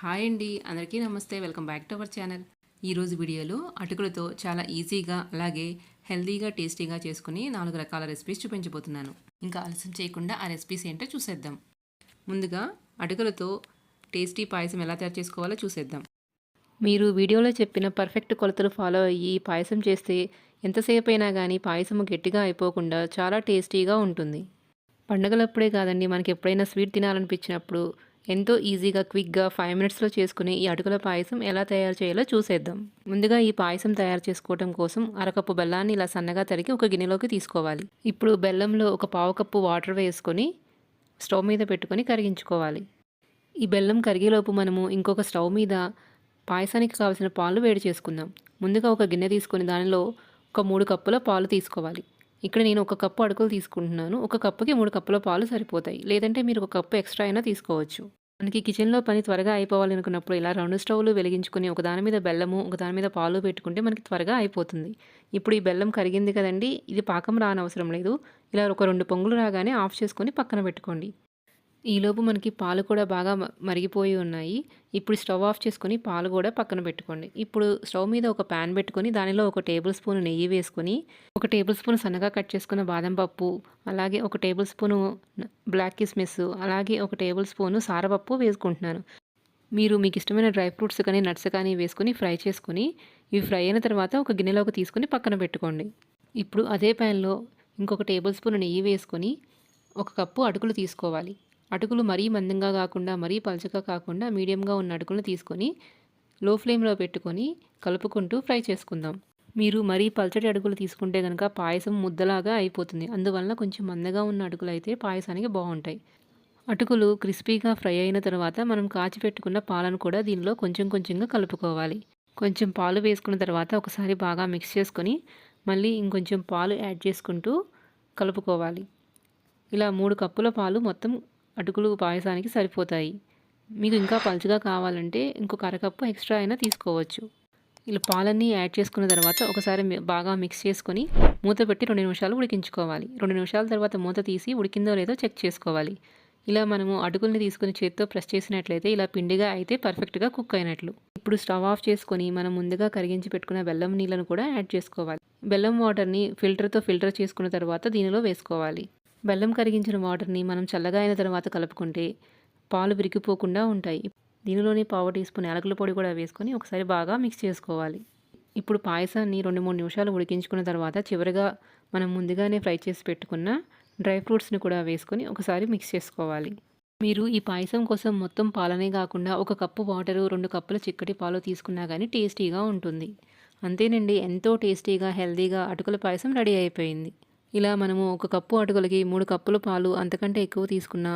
Hi అండి అందరికీ నమస్తే. Welcome back to our channel. ఈరోజు వీడియోలో అటుకులతో చాలా ఈజీగా అలాగే హెల్తీగా టేస్టీగా చేసుకుని నాలుగు రకాల రెసిపీస్ చూపించబోతున్నాను. ఇంకా ఆలస్యం చేయకుండా ఆ రెసిపీస్ ఏంటో చూసేద్దాం. ముందుగా అటుకులతో టేస్టీ పాయసం ఎలా తయారు చేసుకోవాలో చూసేద్దాం. మీరు వీడియోలో చెప్పిన పర్ఫెక్ట్ కొలతలు ఫాలో అయ్యి పాయసం చేస్తే ఎంతసేపు అయినా కానీ పాయసం గట్టిగా అయిపోకుండా చాలా టేస్టీగా ఉంటుంది. పండగలప్పుడే కాదండి మనకి ఎప్పుడైనా స్వీట్ తినాలనిపించినప్పుడు ఎంతో ఈజీగా క్విక్గా ఫైవ్ మినిట్స్లో చేసుకునే ఈ అటుకుల పాయసం ఎలా తయారు చేయాలో చూసేద్దాం. ముందుగా ఈ పాయసం తయారు చేసుకోవడం కోసం అరకప్పు బెల్లాన్ని ఇలా సన్నగా తరిగి ఒక గిన్నెలోకి తీసుకోవాలి. ఇప్పుడు బెల్లంలో ఒక పావు కప్పు వాటర్ వేసుకొని స్టవ్ మీద పెట్టుకొని కరిగించుకోవాలి. ఈ బెల్లం కరిగేలోపు మనము ఇంకొక స్టవ్ మీద పాయసానికి కావాల్సిన పాలు వేడి చేసుకుందాం. ముందుగా ఒక గిన్నె తీసుకొని దానిలో ఒక మూడు కప్పుల పాలు తీసుకోవాలి. ఇక్కడ నేను ఒక కప్పు అడుగులు తీసుకుంటున్నాను. ఒక కప్పుకి మూడు కప్పుల పాలు సరిపోతాయి. లేదంటే మీరు ఒక కప్పు ఎక్స్ట్రా అయినా తీసుకోవచ్చు. మనకి కిచెన్లో పని త్వరగా అయిపోవాలి అనుకున్నప్పుడు ఇలా రెండు స్టవ్లు వెలిగించుకొని ఒక దాని మీద బెల్లము ఒక దాని మీద పాలు పెట్టుకుంటే మనకి త్వరగా అయిపోతుంది. ఇప్పుడు ఈ బెల్లం కరిగింది కదండి ఇది పాకం రానవసరం లేదు. ఇలా ఒక రెండు పొంగులు రాగానే ఆఫ్ చేసుకొని పక్కన పెట్టుకోండి. ఈలోపు మనకి పాలు కూడా బాగా మ- మరిగిపోయి ఉన్నాయి. ఇప్పుడు స్టవ్ ఆఫ్ చేసుకొని పాలు కూడా పక్కన పెట్టుకోండి. ఇప్పుడు స్టవ్ మీద ఒక ప్యాన్ పెట్టుకొని దానిలో ఒక టేబుల్ స్పూన్ నెయ్యి వేసుకొని ఒక టేబుల్ స్పూన్ సన్నగా కట్ చేసుకున్న బాదం పప్పు అలాగే ఒక టేబుల్ స్పూను బ్లాక్ కిస్మిస్ అలాగే ఒక టేబుల్ స్పూను సారపప్పు వేసుకుంటున్నాను. మీరు మీకు ఇష్టమైన డ్రై ఫ్రూట్స్ కానీ నట్స్ కానీ వేసుకొని ఫ్రై చేసుకొని ఇవి ఫ్రై అయిన తర్వాత ఒక గిన్నెలోకి తీసుకొని పక్కన పెట్టుకోండి. ఇప్పుడు అదే ప్యాన్లో ఇంకొక టేబుల్ స్పూన్ నెయ్యి వేసుకొని ఒక కప్పు అటుకులు తీసుకోవాలి. అటుకులు మరీ మందంగా కాకుండా మరీ పలచగా కాకుండా మీడియంగా ఉన్న అటుకులను తీసుకొని లో ఫ్లేమ్లో పెట్టుకొని కలుపుకుంటూ ఫ్రై చేసుకుందాం. మీరు మరీ పల్చటి అడుగులు తీసుకుంటే కనుక పాయసం ముద్దలాగా అయిపోతుంది. అందువలన కొంచెం మందగా ఉన్న అడుగులు అయితే పాయసానికి బాగుంటాయి. అటుకులు క్రిస్పీగా ఫ్రై అయిన తర్వాత మనం కాచి పెట్టుకున్న పాలను కూడా దీనిలో కొంచెం కొంచెంగా కలుపుకోవాలి. కొంచెం పాలు వేసుకున్న తర్వాత ఒకసారి బాగా మిక్స్ చేసుకొని మళ్ళీ ఇంకొంచెం పాలు యాడ్ చేసుకుంటూ కలుపుకోవాలి. ఇలా మూడు కప్పుల పాలు మొత్తం అటుకులు పాయసానికి సరిపోతాయి. మీకు ఇంకా పలుచగా కావాలంటే ఇంకొక అరకప్పు ఎక్స్ట్రా అయినా తీసుకోవచ్చు. ఇలా పాలన్నీ యాడ్ చేసుకున్న తర్వాత ఒకసారి బాగా మిక్స్ చేసుకొని మూత పెట్టి రెండు నిమిషాలు ఉడికించుకోవాలి. రెండు నిమిషాల తర్వాత మూత తీసి ఉడికిందో లేదో చెక్ చేసుకోవాలి. ఇలా మనము అటుకుల్ని తీసుకుని చేతితో ప్రెస్ చేసినట్లయితే ఇలా పిండిగా అయితే పర్ఫెక్ట్గా కుక్ అయినట్లు. ఇప్పుడు స్టవ్ ఆఫ్ చేసుకొని మనం ముందుగా కరిగించి పెట్టుకున్న బెల్లం నీళ్ళను కూడా యాడ్ చేసుకోవాలి. బెల్లం వాటర్ని ఫిల్టర్తో ఫిల్టర్ చేసుకున్న తర్వాత దీనిలో వేసుకోవాలి. బెల్లం కరిగించిన వాటర్ని మనం చల్లగా అయిన తర్వాత కలుపుకుంటే పాలు విరిగిపోకుండా ఉంటాయి. దీనిలోనే పావు టీ స్పూన్ యాలకుల పొడి కూడా వేసుకొని ఒకసారి బాగా మిక్స్ చేసుకోవాలి. ఇప్పుడు పాయసాన్ని రెండు మూడు నిమిషాలు ఉడికించుకున్న తర్వాత చివరిగా మనం ముందుగానే ఫ్రై చేసి పెట్టుకున్న డ్రై ఫ్రూట్స్ని కూడా వేసుకొని ఒకసారి మిక్స్ చేసుకోవాలి. మీరు ఈ పాయసం కోసం మొత్తం పాలనే కాకుండా ఒక కప్పు వాటరు రెండు కప్పుల చిక్కటి పాలు తీసుకున్నా కానీ టేస్టీగా ఉంటుంది. అంతేనండి ఎంతో టేస్టీగా హెల్తీగా అటుకుల పాయసం రెడీ అయిపోయింది. ఇలా మనము ఒక కప్పు అటుకులకి మూడు కప్పుల పాలు అంతకంటే ఎక్కువ తీసుకున్నా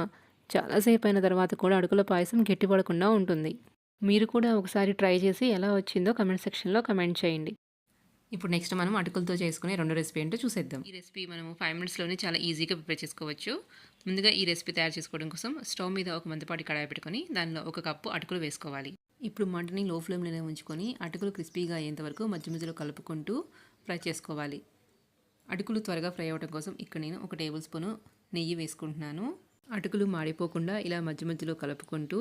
చాలాసేపు అయిన తర్వాత కూడా అటుకుల పాయసం గట్టిపడకుండా ఉంటుంది. మీరు కూడా ఒకసారి ట్రై చేసి ఎలా వచ్చిందో కమెంట్ సెక్షన్లో కమెంట్ చేయండి. ఇప్పుడు నెక్స్ట్ మనం అటుకులతో చేసుకునే రెండో రెసిపీ ఏంటో చూసేద్దాం. ఈ రెసిపీ మనము ఫైవ్ మినిట్స్లోనే చాలా ఈజీగా ప్రిపేర్ చేసుకోవచ్చు. ముందుగా ఈ రెసిపీ తయారు చేసుకోవడం కోసం స్టవ్ మీద ఒక మందపాటి కడాయి పెట్టుకొని దానిలో ఒక కప్పు అటుకులు వేసుకోవాలి. ఇప్పుడు మంటని లో ఫ్లేమ్లోనే ఉంచుకొని అటుకులు క్రిస్పీగా అయ్యేంత వరకు మధ్య మధ్యలో కలుపుకుంటూ ఫ్రై చేసుకోవాలి. అటుకులు త్వరగా ఫ్రై అవ్వడం కోసం ఇక్కడ నేను ఒక టేబుల్ స్పూను నెయ్యి వేసుకుంటున్నాను. అటుకులు మాడిపోకుండా ఇలా మధ్య మధ్యలో కలుపుకుంటూ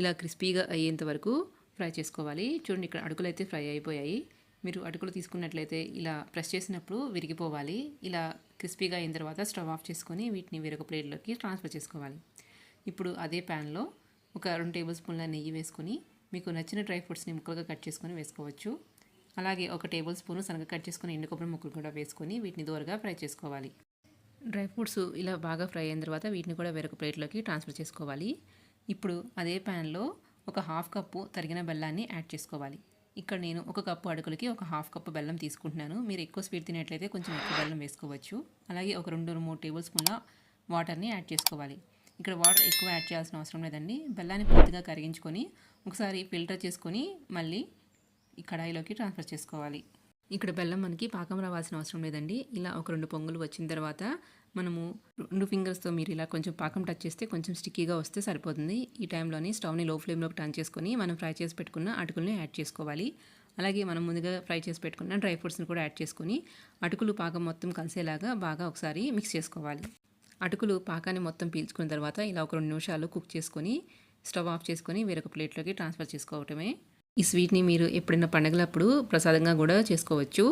ఇలా క్రిస్పీగా అయ్యేంత వరకు ఫ్రై చేసుకోవాలి. చూడండి ఇక్కడ అటుకులు అయితే ఫ్రై అయిపోయాయి. మీరు అటుకులు తీసుకున్నట్లయితే ఇలా ప్రెస్ చేసినప్పుడు విరిగిపోవాలి. ఇలా క్రిస్పీగా అయిన తర్వాత స్టవ్ ఆఫ్ చేసుకొని వీటిని వేరొక ప్లేట్లోకి ట్రాన్స్ఫర్ చేసుకోవాలి. ఇప్పుడు అదే ప్యాన్లో ఒక రెండు టేబుల్ స్పూన్ల నెయ్యి వేసుకొని మీకు నచ్చిన డ్రై ఫ్రూట్స్ని ముక్కలుగా కట్ చేసుకొని వేసుకోవచ్చు. అలాగే ఒక టేబుల్ స్పూన్ శనగ కట్ చేసుకుని ఎండు కొబ్బరి ముక్కలు కూడా వేసుకొని వీటిని దూరగా ఫ్రై చేసుకోవాలి. డ్రై ఫ్రూట్స్ ఇలా బాగా ఫ్రై అయిన తర్వాత వీటిని కూడా వేరొక ప్లేట్లోకి ట్రాన్స్ఫర్ చేసుకోవాలి. ఇప్పుడు అదే ప్యాన్లో ఒక హాఫ్ కప్పు తరిగిన బెల్లాన్ని యాడ్ చేసుకోవాలి. ఇక్కడ నేను ఒక కప్పు అడుగులకి ఒక హాఫ్ కప్పు బెల్లం తీసుకుంటున్నాను. మీరు ఎక్కువ స్వీట్ తినేట్లయితే కొంచెం ఎక్కువ బెల్లం వేసుకోవచ్చు. అలాగే ఒక రెండు మూడు టేబుల్ స్పూన్ల వాటర్ని యాడ్ చేసుకోవాలి. ఇక్కడ వాటర్ ఎక్కువ యాడ్ చేయాల్సిన అవసరం లేదండి. బెల్లాన్ని పూర్తిగా కరిగించుకొని ఒకసారి ఫిల్టర్ చేసుకొని మళ్ళీ ఈ కడాయిలోకి ట్రాన్స్ఫర్ చేసుకోవాలి. ఇక్కడ బెల్లం మనకి పాకం రావాల్సిన అవసరం లేదండి. ఇలా ఒక రెండు పొంగులు వచ్చిన తర్వాత మనము రెండు ఫింగర్స్తో మీరు ఇలా కొంచెం పాకం టచ్ చేస్తే కొంచెం స్టిక్కీగా వస్తే సరిపోతుంది. ఈ టైంలోని స్టవ్ని లో ఫ్లేమ్లోకి టర్న్ చేసుకొని మనం ఫ్రై చేసి పెట్టుకున్న అటుకుల్ని యాడ్ చేసుకోవాలి. అలాగే మనం ముందుగా ఫ్రై చేసి పెట్టుకున్న డ్రై ఫ్రూట్స్ని కూడా యాడ్ చేసుకొని అటుకులు పాకం మొత్తం కలిసేలాగా బాగా ఒకసారి మిక్స్ చేసుకోవాలి. అటుకులు పాకాన్ని మొత్తం పీల్చుకున్న తర్వాత ఇలా ఒక రెండు నిమిషాలు కుక్ చేసుకొని స్టవ్ ఆఫ్ చేసుకొని వేరొక ప్లేట్లోకి ట్రాన్స్ఫర్ చేసుకోవటమే. ఈ స్వీట్ని మీరు ఎప్పుడైనా పండగలప్పుడు ప్రసాదంగా కూడా చేసుకోవచ్చు.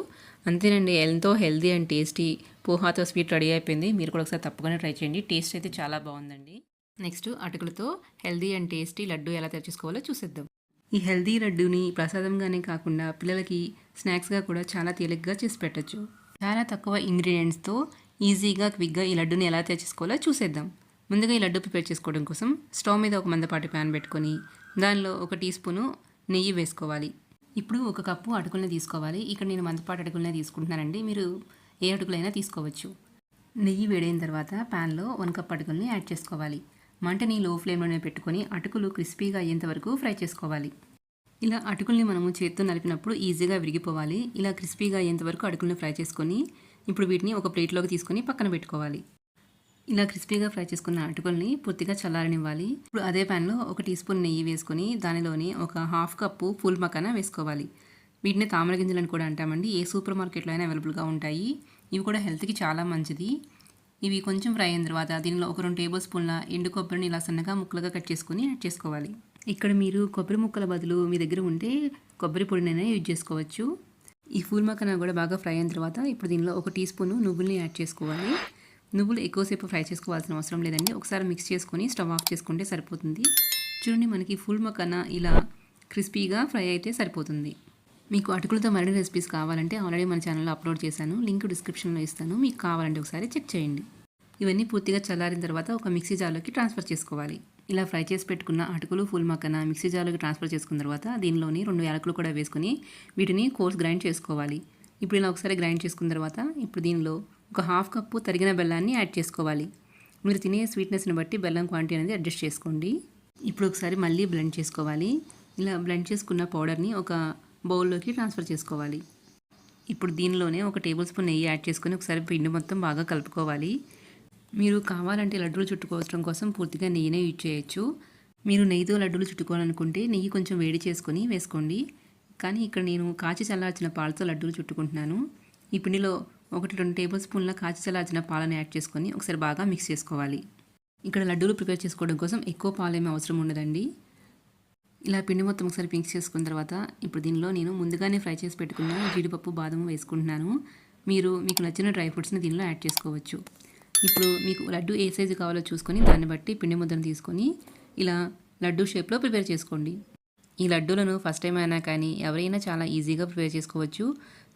అంతేనండి ఎంతో హెల్దీ అండ్ టేస్టీ పోహాతో స్వీట్ రెడీ అయిపోయింది. మీరు కూడా ఒకసారి తప్పకుండా ట్రై చేయండి. టేస్ట్ అయితే చాలా బాగుందండి. నెక్స్ట్ అటుకులతో హెల్దీ అండ్ టేస్టీ లడ్డు ఎలా తయారు చేసుకోవాలో చూసేద్దాం. ఈ హెల్దీ లడ్డూని ప్రసాదంగానే కాకుండా పిల్లలకి స్నాక్స్గా కూడా చాలా తేలిగ్గా చేసి పెట్టచ్చు. చాలా తక్కువ ఇంగ్రీడియంట్స్తో ఈజీగా క్విక్గా ఈ లడ్డూని ఎలా తయారు చేసుకోవాలో చూసేద్దాం. ముందుగా ఈ లడ్డు ప్రిపేర్ చేసుకోవడం కోసం స్టవ్ మీద ఒక మందపాటి ప్యాన్ పెట్టుకొని దానిలో ఒక టీ స్పూను నెయ్యి వేసుకోవాలి. ఇప్పుడు ఒక కప్పు అటుకుల్ని తీసుకోవాలి. ఇక్కడ నేను మందపాటు అటుకులనే తీసుకుంటున్నానండి. మీరు ఏ అటుకులైనా తీసుకోవచ్చు. నెయ్యి వేడైన తర్వాత ప్యాన్లో వన్ కప్ అటుకుల్ని యాడ్ చేసుకోవాలి. మంటని లో ఫ్లేమ్లోనే పెట్టుకొని అటుకులు క్రిస్పీగా అయ్యేంత వరకు ఫ్రై చేసుకోవాలి. ఇలా అటుకుల్ని మనము చేత్తో నలిపినప్పుడు ఈజీగా విరిగిపోవాలి. ఇలా క్రిస్పీగా అయ్యేంత వరకు అటుకుల్ని ఫ్రై చేసుకొని ఇప్పుడు వీటిని ఒక ప్లేట్లోకి తీసుకొని పక్కన పెట్టుకోవాలి. ఇలా క్రిస్పీగా ఫ్రై చేసుకున్న అటుకుల్ని పూర్తిగా చల్లారనివ్వాలి. ఇప్పుడు అదే ప్యాన్లో ఒక టీ స్పూన్ నెయ్యి వేసుకొని దానిలోని ఒక హాఫ్ కప్పు ఫుల్ మకాన వేసుకోవాలి. వీటిని తామర గింజలను కూడా అంటామండి. ఏ సూపర్ మార్కెట్లో అయినా అవైలబుల్గా ఉంటాయి. ఇవి కూడా హెల్త్కి చాలా మంచిది. ఇవి కొంచెం ఫ్రై అయిన తర్వాత దీనిలో ఒక రెండు టేబుల్ స్పూన్ల ఎండు కొబ్బరిని ఇలా సన్నగా ముక్కలుగా కట్ చేసుకొని యాడ్ చేసుకోవాలి. ఇక్కడ మీరు కొబ్బరి ముక్కల బదులు మీ దగ్గర ఉంటే కొబ్బరి పొడినైనా యూజ్ చేసుకోవచ్చు. ఈ ఫూల్ మక్కన కూడా బాగా ఫ్రై అయిన తర్వాత ఇప్పుడు దీనిలో ఒక టీ స్పూన్ నువ్వుల్ని యాడ్ చేసుకోవాలి. నువ్వులు ఎక్కువసేపు ఫ్రై చేసుకోవాల్సిన అవసరం లేదండి. ఒకసారి మిక్స్ చేసుకొని స్టవ్ ఆఫ్ చేసుకుంటే సరిపోతుంది. చూడండి మనకి ఫుల్ మక్కన ఇలా క్రిస్పీగా ఫ్రై అయితే సరిపోతుంది. మీకు అటుకులతో మరిన్ని రెసిపీస్ కావాలంటే ఆల్రెడీ మన ఛానల్లో అప్లోడ్ చేశాను. లింక్ డిస్క్రిప్షన్లో ఇస్తాను. మీకు కావాలంటే ఒకసారి చెక్ చేయండి. ఇవన్నీ పూర్తిగా చల్లారిన తర్వాత ఒక మిక్సీ జార్లోకి ట్రాన్స్ఫర్ చేసుకోవాలి. ఇలా ఫ్రై చేసి పెట్టుకున్న అటుకులు ఫుల్ మక్కన మిక్సీ జార్లోకి ట్రాన్స్ఫర్ చేసుకున్న తర్వాత దీనిలోని రెండు యాలకులు కూడా వేసుకుని వీటిని కోర్స్ గ్రైండ్ చేసుకోవాలి. ఇప్పుడు ఇలా ఒకసారి గ్రైండ్ చేసుకున్న తర్వాత ఇప్పుడు దీనిలో ఒక హాఫ్ కప్పు తరిగిన బెల్లాన్ని యాడ్ చేసుకోవాలి. మీరు తినే స్వీట్నెస్ని బట్టి బెల్లం క్వాంటిటీ అనేది అడ్జస్ట్ చేసుకోండి. ఇప్పుడు ఒకసారి మళ్ళీ బ్లెండ్ చేసుకోవాలి. ఇలా బ్లెండ్ చేసుకున్న పౌడర్ని ఒక బౌల్లోకి ట్రాన్స్ఫర్ చేసుకోవాలి. ఇప్పుడు దీనిలోనే ఒక టేబుల్ స్పూన్ నెయ్యి యాడ్ చేసుకొని ఒకసారి పిండి మొత్తం బాగా కలుపుకోవాలి. మీరు కావాలంటే లడ్డూలు చుట్టుకోవడం కోసం పూర్తిగా నెయ్యినే యూజ్ చేయొచ్చు. మీరు నెయ్యితో లడ్డూలు చుట్టుకోవాలనుకుంటే నెయ్యి కొంచెం వేడి చేసుకొని వేసుకోండి. కానీ ఇక్కడ నేను కాచి చల్లార్చిన పాలతో లడ్డూలు చుట్టుకుంటున్నాను. ఈ పిండిలో ఒకటి రెండు టేబుల్ స్పూన్ల కాచి చల్లార్చిన పాలను యాడ్ చేసుకొని ఒకసారి బాగా మిక్స్ చేసుకోవాలి. ఇక్కడ లడ్డూలు ప్రిపేర్ చేసుకోవడం కోసం ఎక్కువ పాలు ఏమీ అవసరం ఉండదండి. ఇలా పిండి మొత్తం ఒకసారి మిక్స్ చేసుకున్న తర్వాత ఇప్పుడు దీనిలో నేను ముందుగానే ఫ్రై చేసి పెట్టుకున్న జీడిపప్పు బాదం వేసుకుంటున్నాను. మీరు మీకు నచ్చిన డ్రై ఫ్రూట్స్ని దీనిలో యాడ్ చేసుకోవచ్చు. ఇప్పుడు మీకు లడ్డు ఏ సైజు కావాలో చూసుకొని దాన్ని బట్టి పిండి ముద్దను తీసుకొని ఇలా లడ్డు షేప్లో ప్రిపేర్ చేసుకోండి. ఈ లడ్డూలను ఫస్ట్ టైం అయినా కానీ ఎవరైనా చాలా ఈజీగా ప్రిపేర్ చేసుకోవచ్చు.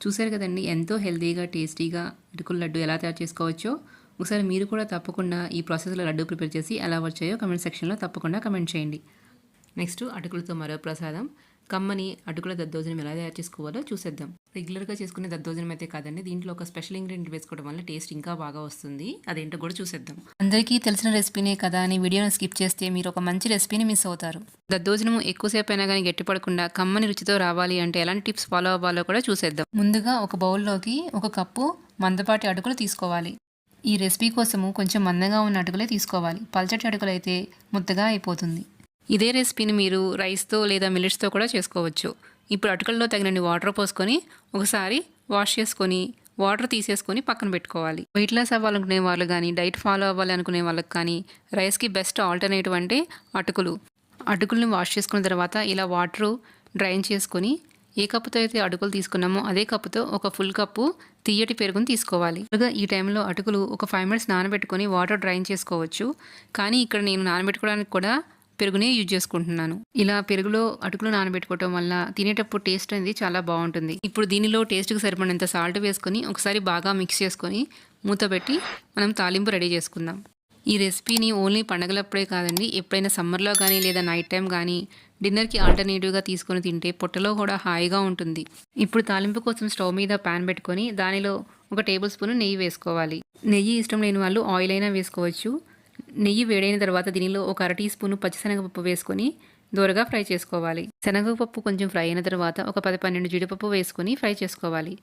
చూసారు కదండి ఎంతో హెల్తీగా టేస్టీగా అటుకుల లడ్డు ఎలా తయారు చేసుకోవచ్చో. ఒకసారి మీరు కూడా తప్పకుండా ఈ ప్రాసెస్లో లడ్డు ప్రిపేర్ చేసి ఎలా వచ్చాయో కమెంట్ సెక్షన్లో తప్పకుండా కమెంట్ చేయండి. నెక్స్ట్ అటుకులతో మరో ప్రసాదం. కమ్మని అటుకుల దద్దోజనం ఎలా తయారు చేసుకోవాలో చూసేద్దాం. రెగ్యులర్గా చేసుకునే దద్దోజనం అయితే కాదండి. దీంట్లో ఒక స్పెషల్ ఇంగ్రీడియంట్ వేసుకోవడం వల్ల టేస్ట్ ఇంకా బాగా వస్తుంది. అదేంటో కూడా చూసేద్దాం. అందరికీ తెలిసిన రెసిపీనే కదా అని వీడియోని స్కిప్ చేస్తే మీరు ఒక మంచి రెసిపీని మిస్ అవుతారు. దద్దోజనం ఎక్కువసేపు అయినా కానీ గట్టిపడకుండా కమ్మని రుచితో రావాలి అంటే ఎలాంటి టిప్స్ ఫాలో అవ్వాలో కూడా చూసేద్దాం. ముందుగా ఒక బౌల్లోకి ఒక కప్పు మందపాటి అటుకులు తీసుకోవాలి. ఈ రెసిపీ కోసము కొంచెం మందంగా ఉన్న అటుకులే తీసుకోవాలి. పల్చటి అటుకులు అయితే ముద్దగా అయిపోతుంది. ఇదే రెసిపీని మీరు రైస్తో లేదా మిల్లెట్స్తో కూడా చేసుకోవచ్చు. ఇప్పుడు అటుకల్లో తగినన్ని వాటర్ పోసుకొని ఒకసారి వాష్ చేసుకొని వాటర్ తీసేసుకొని పక్కన పెట్టుకోవాలి. వెయిట్ లాస్ అవ్వాలనుకునే వాళ్ళు కానీ డైట్ ఫాలో అవ్వాలి అనుకునే వాళ్ళకి కానీ రైస్కి బెస్ట్ ఆల్టర్నేటివ్ అంటే అటుకులు. అటుకులను వాష్ చేసుకున్న తర్వాత ఇలా వాటర్ డ్రైన్ చేసుకొని ఏ కప్పుతో అయితే అటుకులు తీసుకున్నామో అదే కప్పుతో ఒక ఫుల్ కప్పు తీయటి పెరుగుని తీసుకోవాలి. ముందుగా ఈ టైంలో అటుకులు ఒక ఫైవ్ మినిట్స్ నానబెట్టుకొని వాటర్ డ్రైన్ చేసుకోవచ్చు. కానీ ఇక్కడ నేను నానబెట్టుకోవడానికి కూడా పెరుగునే యూజ్ చేసుకుంటున్నాను. ఇలా పెరుగులో అటుకులు నానబెట్టుకోవటం వల్ల తినేటప్పుడు టేస్ట్ అనేది చాలా బాగుంటుంది. ఇప్పుడు దీనిలో టేస్ట్కి సరిపడినంత సాల్ట్ వేసుకొని ఒకసారి బాగా మిక్స్ చేసుకొని మూత పెట్టి మనం తాలింపు రెడీ చేసుకుందాం. ఈ రెసిపీని ఓన్లీ పండగలప్పుడే కాదండి ఎప్పుడైనా సమ్మర్లో కానీ లేదా నైట్ టైం కానీ డిన్నర్కి ఆల్టర్నేటివ్గా తీసుకొని తింటే పొట్టలో కూడా హాయిగా ఉంటుంది. ఇప్పుడు తాలింపు కోసం స్టవ్ మీద ప్యాన్ పెట్టుకొని దానిలో ఒక టేబుల్ స్పూన్ నెయ్యి వేసుకోవాలి. నెయ్యి ఇష్టం లేని వాళ్ళు ఆయిల్ అయినా వేసుకోవచ్చు. నెయ్యి వేడైన తర్వాత దీనిలో ఒక అర టీ స్పూను పచ్చిశనగపప్పు వేసుకొని దూరగా ఫ్రై చేసుకోవాలి. శనగపప్పు కొంచెం ఫ్రై అయిన తర్వాత ఒక పది పన్నెండు జీడిపప్పు వేసుకొని ఫ్రై చేసుకోవాలి.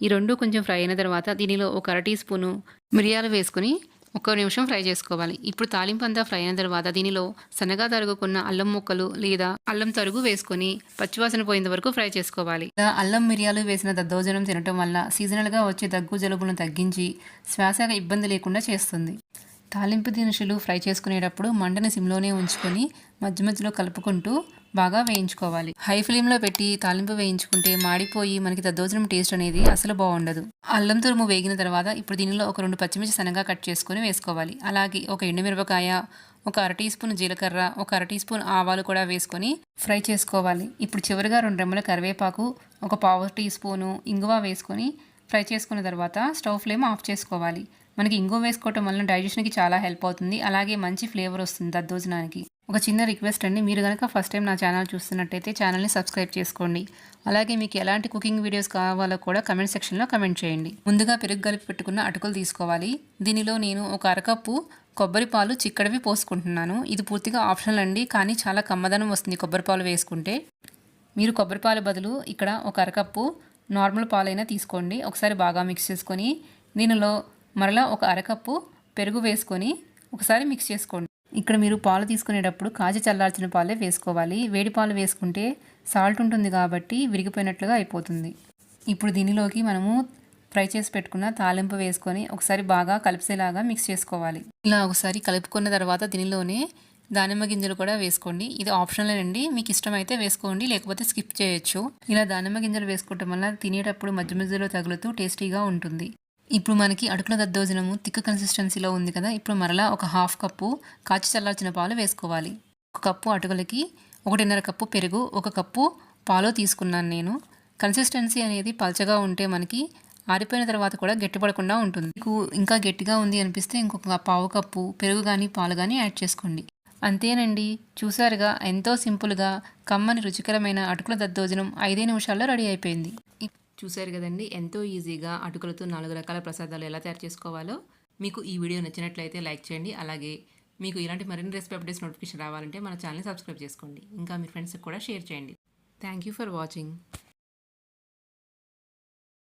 ఈ రెండు కొంచెం ఫ్రై అయిన తర్వాత దీనిలో ఒక అర టీ స్పూను మిరియాలు వేసుకొని ఒక నిమిషం ఫ్రై చేసుకోవాలి. ఇప్పుడు తాలింపు అంతా ఫ్రై అయిన తర్వాత దీనిలో సన్నగా తరుగుకున్న అల్లం ముక్కలు లేదా అల్లం తరుగు వేసుకొని పచ్చివాసన పోయేంత వరకు ఫ్రై చేసుకోవాలి. ఇలా అల్లం మిరియాలు వేసిన దద్దోజనం తినటం వల్ల సీజనల్గా వచ్చే దగ్గు జలుబులను తగ్గించి శ్వాస ఇబ్బంది లేకుండా చేస్తుంది. తాలింపు దినుసులు ఫ్రై చేసుకునేటప్పుడు మంటని సిమ్లోనే ఉంచుకొని మధ్య మధ్యలో కలుపుకుంటూ బాగా వేయించుకోవాలి. హై ఫ్లేమ్లో పెట్టి తాలింపు వేయించుకుంటే మాడిపోయి మనకి దద్దోజనం టేస్ట్ అనేది అసలు బాగుండదు. అల్లం తురుము వేగిన తర్వాత ఇప్పుడు దీనిలో ఒక రెండు పచ్చిమిర్చి సన్నగా కట్ చేసుకొని వేసుకోవాలి. అలాగే ఒక ఎండుమిరపకాయ ఒక అర టీ స్పూన్ జీలకర్ర ఒక అర టీ స్పూన్ ఆవాలు కూడా వేసుకొని ఫ్రై చేసుకోవాలి. ఇప్పుడు చివరిగా రెండు రెమ్మల కరివేపాకు ఒక పావు టీ స్పూను ఇంగువ వేసుకొని ఫ్రై చేసుకున్న తర్వాత స్టవ్ ఫ్లేమ్ ఆఫ్ చేసుకోవాలి. మనకి ఇంగువ వేసుకోవటం వలన డైజెషన్కి చాలా హెల్ప్ అవుతుంది. అలాగే మంచి ఫ్లేవర్ వస్తుంది దద్దోజనానికి. ఒక చిన్న రిక్వెస్ట్ అండి. మీరు కనుక ఫస్ట్ టైం నా ఛానల్ చూస్తున్నట్టయితే ఛానల్ని సబ్స్క్రైబ్ చేసుకోండి. అలాగే మీకు ఎలాంటి కుకింగ్ వీడియోస్ కావాలో కూడా కమెంట్ సెక్షన్లో కమెంట్ చేయండి. ముందుగా పెరుగు కలిపి పెట్టుకున్న అటుకులు తీసుకోవాలి. దీనిలో నేను ఒక అరకప్పు కొబ్బరి పాలు చిక్కడివి పోసుకుంటున్నాను. ఇది పూర్తిగా ఆప్షనల్ అండి. కానీ చాలా కమ్మదనం వస్తుంది కొబ్బరి పాలు వేసుకుంటే. మీరు కొబ్బరి పాలు బదులు ఇక్కడ ఒక అరకప్పు నార్మల్ పాలైనా తీసుకోండి. ఒకసారి బాగా మిక్స్ చేసుకొని దీనిలో మరలా ఒక అరకప్పు పెరుగు వేసుకొని ఒకసారి మిక్స్ చేసుకోండి. ఇక్కడ మీరు పాలు తీసుకునేటప్పుడు కాచి చల్లార్చిన పాలే వేసుకోవాలి. వేడి పాలు వేసుకుంటే సాల్ట్ ఉంటుంది కాబట్టి విరిగిపోయినట్లుగా అయిపోతుంది. ఇప్పుడు దీనిలోకి మనము ఫ్రై చేసి పెట్టుకున్న తాలింపు వేసుకొని ఒకసారి బాగా కలిపేలాగా మిక్స్ చేసుకోవాలి. ఇలా ఒకసారి కలుపుకున్న తర్వాత దీనిలోనే దానిమ్మ గింజలు కూడా వేసుకోండి. ఇది ఆప్షనల్ మీకు ఇష్టమైతే వేసుకోండి లేకపోతే స్కిప్ చేయొచ్చు. ఇలా దానిమ్మ గింజలు వేసుకోవటం వల్ల తినేటప్పుడు మధ్య మధ్యలో తగులుతూ టేస్టీగా ఉంటుంది. ఇప్పుడు మనకి అటుకుల దద్దోజనము తిక్క కన్సిస్టెన్సీలో ఉంది కదా ఇప్పుడు మరలా ఒక హాఫ్ కప్పు కాచి చల్లార్చిన పాలు వేసుకోవాలి. ఒక కప్పు అటుకులకి ఒకటిన్నర కప్పు పెరుగు ఒక కప్పు పాలు తీసుకున్నాను నేను. కన్సిస్టెన్సీ అనేది పల్చగా ఉంటే మనకి ఆరిపోయిన తర్వాత కూడా గట్టిపడకుండా ఉంటుంది. మీకు ఇంకా గట్టిగా ఉంది అనిపిస్తే ఇంకొక పావు కప్పు పెరుగు కానీ పాలు కానీ యాడ్ చేసుకోండి. అంతేనండి. చూసారుగా ఎంతో సింపుల్గా కమ్మని రుచికరమైన అటుకుల దద్దోజనం ఐదే నిమిషాల్లో రెడీ అయిపోయింది. చూశారు కదండి. ఎంతో ఈజీగా అటుకులతో నాలుగు రకాల ప్రసాదాలు ఎలా తయారు చేసుకోవాలో మీకు ఈ వీడియో నచ్చినట్లయితే లైక్ చేయండి. అలాగే మీకు ఇలాంటి మరిన్ని రెసిపీ అప్డేట్స్ నోటిఫికేషన్ రావాలంటే మన ఛానల్ని సబ్స్క్రైబ్ చేసుకోండి. ఇంకా మీ ఫ్రెండ్స్కి కూడా షేర్ చేయండి. Thank you for watching.